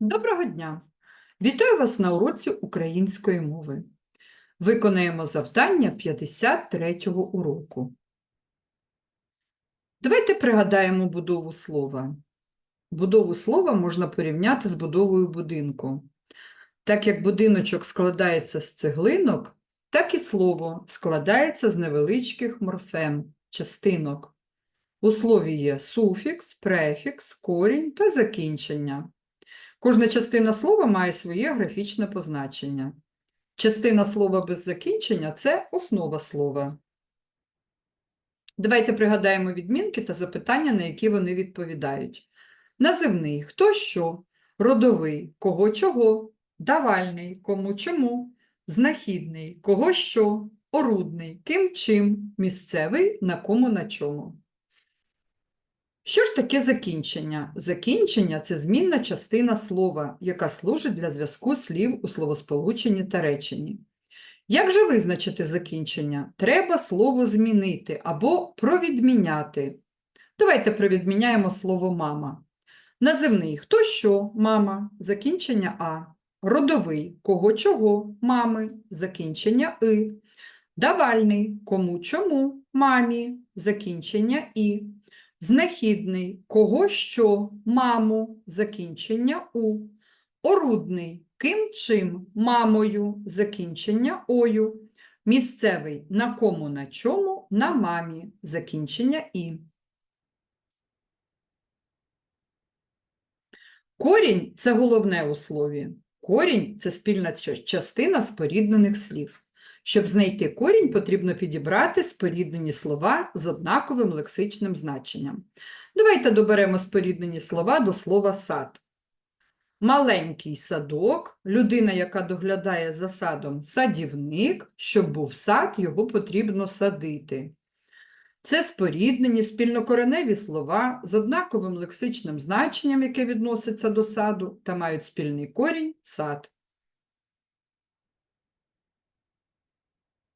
Доброго дня! Вітаю вас на уроці української мови. Виконаємо завдання 53-го уроку. Давайте пригадаємо будову слова. Будову слова можна порівняти з будовою будинку. Так як будиночок складається з цеглинок, так і слово складається з невеличких морфем, частинок. У слові є суфікс, префікс, корінь та закінчення. Кожна частина слова має своє графічне позначення. Частина слова без закінчення це основа слова. Давайте пригадаємо відмінки та запитання, на які вони відповідають. Називний хто що, родовий кого чого, давальний кому чому, знахідний кого що, орудний ким чим, місцевий на кому на чому. Що ж таке закінчення? Закінчення – це змінна частина слова, яка служить для зв'язку слів у словосполученні та реченні. Як же визначити закінчення? Треба слово змінити або провідміняти. Давайте провідміняємо слово мама. Називний хто що мама, закінчення А. Родовий кого чого мами, закінчення И. Давальний кому чому мамі, закінчення І. Знахідний кого що маму, закінчення у. Орудний ким чим мамою, закінчення ою. Місцевий на кому на чому, на мамі, закінчення і. Корінь це головне у слові. Корінь це спільна частина споріднених слів. Щоб знайти корінь, потрібно підібрати споріднені слова з однаковим лексичним значенням. Давайте доберемо споріднені слова до слова сад. Маленький садок, людина, яка доглядає за садом, садівник, щоб був сад, його потрібно садити. Це споріднені спільнокореневі слова з однаковим лексичним значенням, яке відноситься до саду, та мають спільний корінь сад.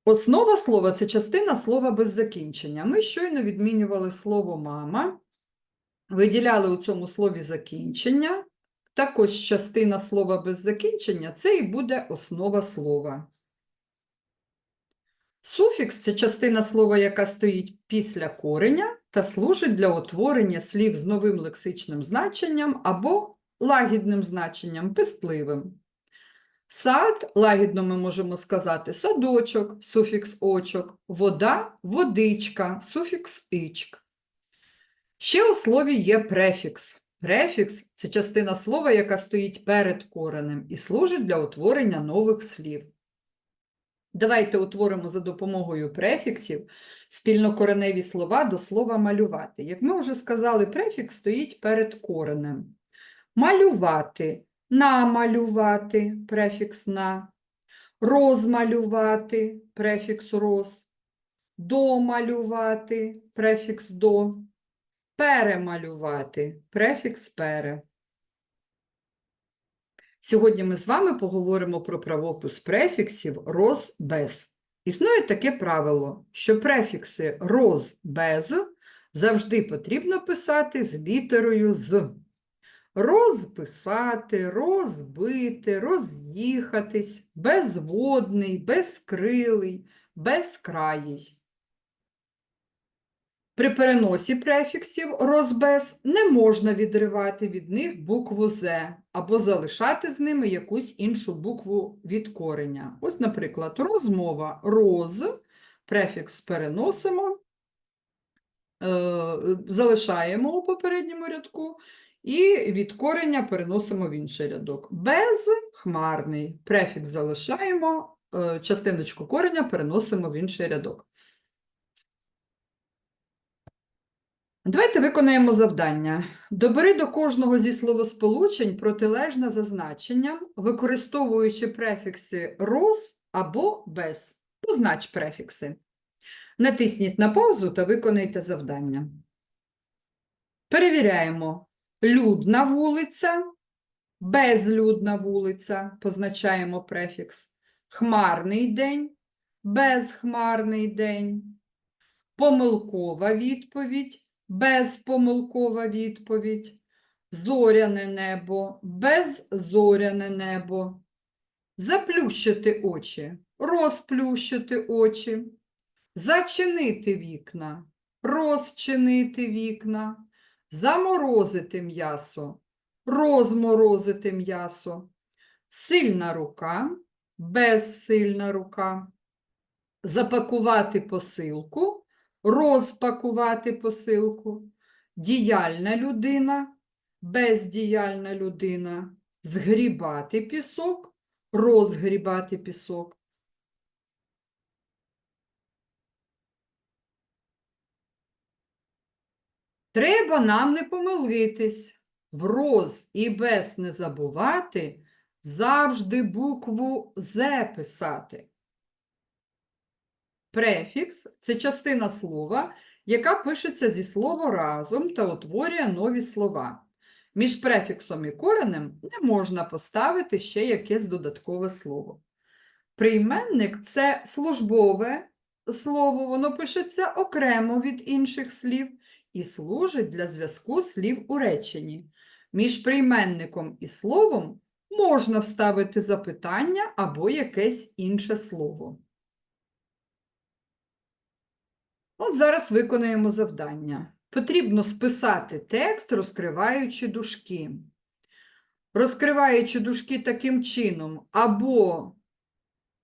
Основа слова це частина слова без закінчення. Ми щойно відмінювали слово мама, виділяли у цьому слові закінчення. Також частина слова без закінчення це і буде основа слова. Суфікс це частина слова, яка стоїть після кореня та служить для утворення слів з новим лексичним значенням або лагідним значенням, пестливим. Сад, лагідно ми можемо сказати садочок, суфікс очок, вода, водичка, суфікс ичк. Ще у слові є префікс. Префікс це частина слова, яка стоїть перед коренем і служить для утворення нових слів. Давайте утворимо за допомогою префіксів спільнокореневі слова до слова малювати. Як ми вже сказали, префікс стоїть перед коренем. Малювати, намалювати, префікс на, розмалювати, префікс роз, домалювати, префікс до, перемалювати, префікс пере. Сьогодні ми з вами поговоримо про правопис префіксів роз без. Існує таке правило, що префікси роз без завжди потрібно писати з літерою з. Розписати, розбити, роз'їхатись, безводний, безкрилий, безкраїй. При переносі префіксів розбез не можна відривати від них букву «з» або залишати з ними якусь іншу букву від кореня. Ось, наприклад, розмова роз, префікс переносимо, е, залишаємо у попередньому рядку і від кореня переносимо в інший рядок. Безхмарний префікс залишаємо, е, частиночку кореня переносимо в інший рядок. Давайте виконаємо завдання. Добери до кожного зі словосполучень протилежне за значенням, використовуючи префікси роз або без. Познач префікси. Натисніть на паузу та виконайте завдання. Перевіряємо. Людна вулиця, безлюдна вулиця, позначаємо префікс. Хмарний день, безхмарний день. Помилкова відповідь, безпомилкова відповідь. зоряне небо, беззоряне небо. Заплющити очі, розплющити очі, зачинити вікна, розчинити вікна, заморозити м'ясо, розморозити м'ясо, сильна рука, безсильна рука, запакувати посилку, розпакувати посилку, діяльна людина, бездіяльна людина, згрібати пісок, розгрібати пісок. Треба нам не помилитись, в роз і без не забувати, завжди букву З писати. Префікс це частина слова, яка пишеться зі слова разом та утворює нові слова. Між префіксом і коренем не можна поставити ще якесь додаткове слово. Прийменник це службове слово, воно пишеться окремо від інших слів і служить для зв'язку слів у реченні. Між прийменником і словом можна вставити запитання або якесь інше слово. От зараз виконуємо завдання. Потрібно списати текст, розкриваючи дужки. Розкриваючи дужки таким чином, або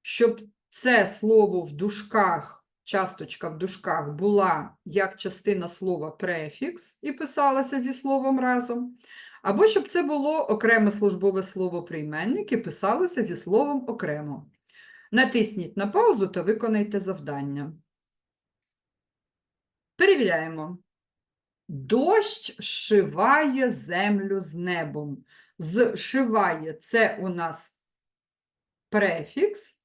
щоб це слово в дужках, часточка в дужках була як частина слова префікс і писалася зі словом разом, або щоб це було окреме службове слово прийменник і писалося зі словом окремо. Натисніть на паузу та виконайте завдання. Перевіряємо. Дощ шиває землю з небом. Зшиває це у нас префікс.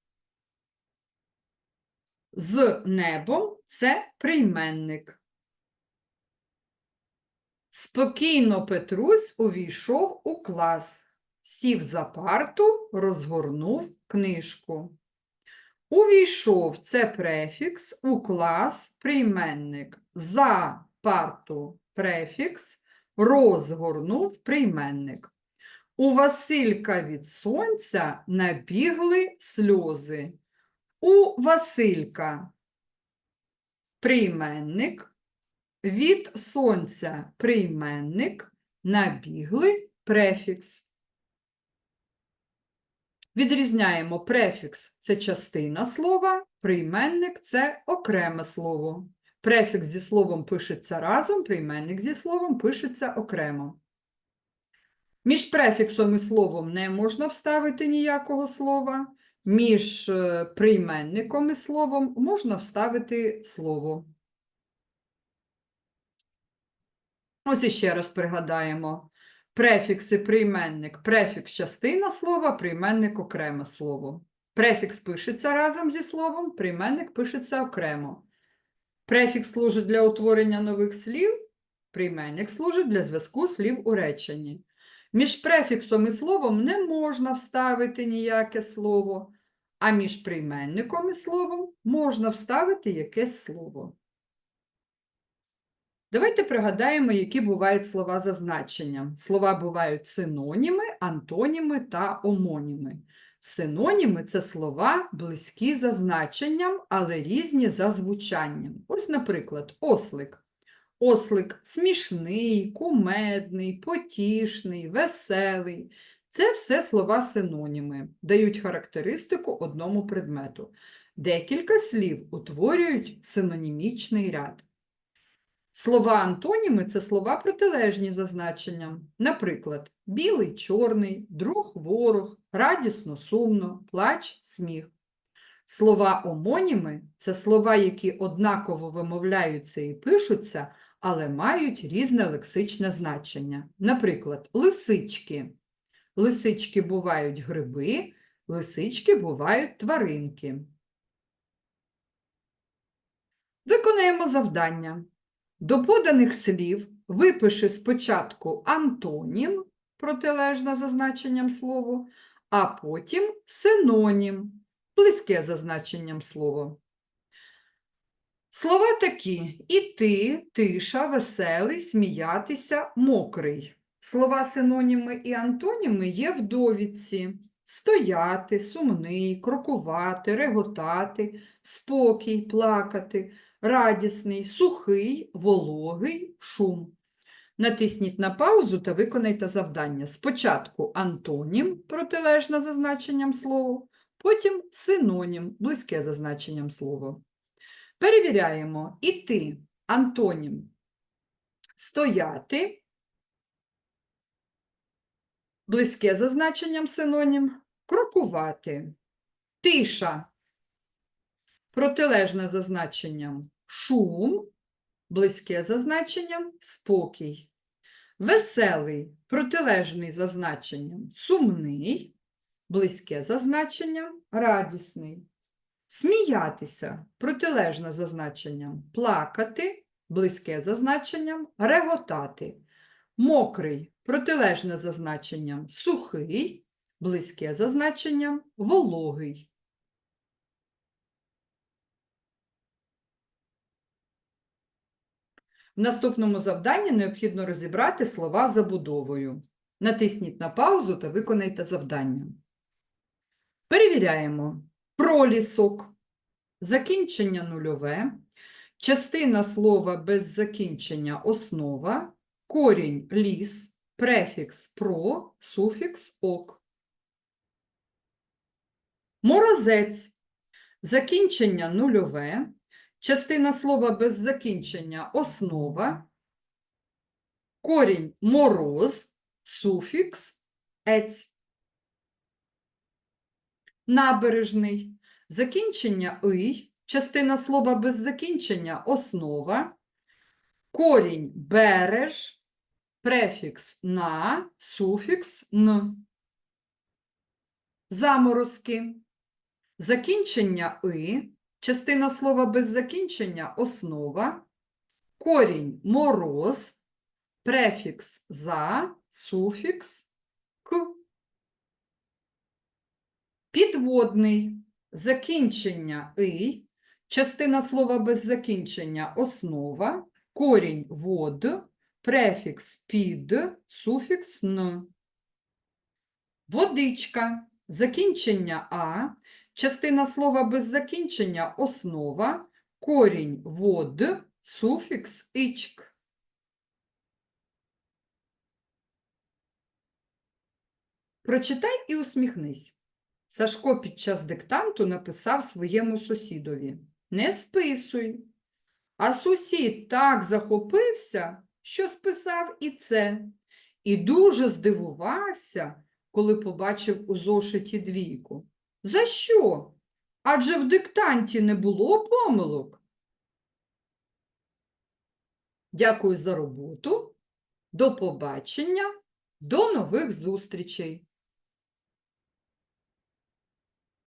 З небом це прийменник. Спокійно Петрусь увійшов у клас, сів за парту, розгорнув книжку. Увійшов це префікс, у клас прийменник. За парту префікс, розгорнув прийменник. У Василька від сонця набігли сльози. У Василька прийменник, від сонця прийменник, набігли префікс. Відрізняємо префікс це частина слова, прийменник це окреме слово. Префікс зі словом пишеться разом, прийменник зі словом пишеться окремо. Між префіксом і словом не можна вставити ніякого слова. Між е, прийменником і словом можна вставити слово. Ось іще раз пригадаємо. Префікс і прийменник. Префікс частина слова, прийменник окреме слово. Префікс пишеться разом зі словом, прийменник пишеться окремо. Префікс служить для утворення нових слів, прийменник служить для зв'язку слів у реченні. Між префіксом і словом не можна вставити ніяке слово, а між прийменником і словом можна вставити якесь слово. Давайте пригадаємо, які бувають слова за значенням. Слова бувають синоніми, антоніми та омоніми. Синоніми це слова близькі за значенням, але різні за звучанням. Ось, наприклад, ослик. Ослик смішний, кумедний, потішний, веселий. Це все слова синоніми, дають характеристику одному предмету. Декілька слів утворюють синонімічний ряд. Слова антоніми це слова протилежні за значенням. Наприклад, білий, чорний, друг, ворог, радісно, сумно, плач, сміх. Слова омоніми це слова, які однаково вимовляються і пишуться, але мають різне лексичне значення. Наприклад, лисички. Лисички бувають гриби, лисички бувають тваринки. Виконаємо завдання. До поданих слів випиши спочатку антонім, протилежне за значенням слово, а потім синонім, близьке за значенням слова. Слова такі: іти, тиша, веселий, сміятися, мокрий. Слова синоніми і антоніми є в довідці. Стояти, сумний, крокувати, реготати, спокій, плакати, радісний, сухий, вологий, шум. Натисніть на паузу та виконайте завдання. Спочатку антонім, протилежне за значенням слова, потім синонім, близьке за значенням слова. Перевіряємо. Іти, антонім. Стояти, близьке за значенням синонім, крокувати. Тиша, протилежне за значенням шум, близьке за значенням спокій. Веселий, протилежний за значенням сумний, близьке за значенням радісний. Сміятися, протилежне за значенням плакати, близьке за значенням реготати. Мокрий, протилежне за значенням сухий, близьке за значенням вологий. В наступному завданні необхідно розібрати слова забудовою. Натисніть на паузу та виконайте завдання. Перевіряємо. Пролісок. Закінчення нульове. Частина слова без закінчення основа. Корінь ліс. Префікс про. Суфікс ок. Морозець. Закінчення нульове. Частина слова без закінчення основа, корінь мороз, суфікс ець. Набережний. Закінчення ий, частина слова без закінчення основа, корінь береж, префікс на, суфікс н. Заморозки. Закінчення и, Частина слова без закінчення основа, корінь мороз, префікс за, суфікс к. Підводний закінчення и, частина слова без закінчення основа, корінь вод, префікс під, суфікс н. Водичка закінчення а, Частина слова без закінчення основа, корінь вод, суфікс ичк. Прочитай і усміхнись. Сашко під час диктанту написав своєму сусідові Не списуй. А сусід так захопився, що списав і це, і дуже здивувався, коли побачив у зошиті двійку. За що? Адже в диктанті не було помилок. Дякую за роботу. До побачення, до нових зустрічей!